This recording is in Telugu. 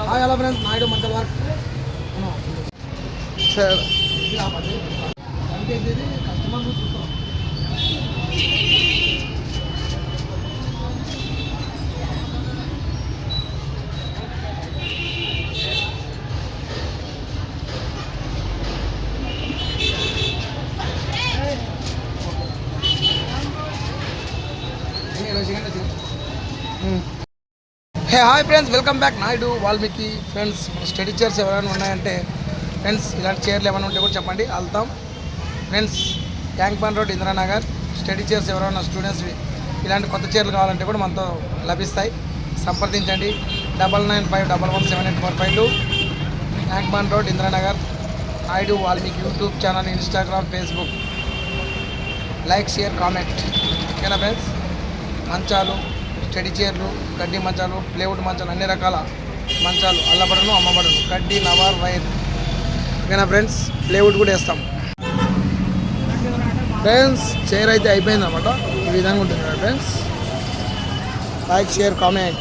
హాయ్ హలో ఫ్రెండ్స్ నాయుడు మంచి వర్క్ సరే కస్టమర్ చూస్తాం Hey hi friends welcome back Naidu Valmiki friends మన స్టడీ చైర్స్ ఎవరైనా ఉన్నాయంటే ఫ్రెండ్స్ ఇలాంటి చైర్లు ఏమైనా ఉంటే కూడా చెప్పండి వెళ్తాం. Friends tank bund road Indiranagar study chairs ఎవరైనా స్టూడెంట్స్ ఇలాంటి కొత్త చైర్లు కావాలంటే కూడా మనతో లభిస్తాయి. సంప్రదించండి. Double nine five double one seven eight four five two tank bund road Indiranagar Naidu Valmiki YouTube channel Instagram Facebook like share comment ఓకేనా ఫ్రెండ్స్ మంచాలు. స్టడీ చైర్లు గడ్డి మంచాలు ప్లేవుడ్ మంచాలు అన్ని రకాల మంచాలు అల్లబడను అమ్మబడను. కడ్డీ నవార్ వైర్. ఓకేనా ఫ్రెండ్స్ ప్లేవుడ్ కూడా వేస్తాం. ఫ్రెండ్స్ చైర్ అయితే అయిపోయింది అనమాట ఈ విధంగా ఉంటుంది ఫ్రెండ్స్. Like share comment.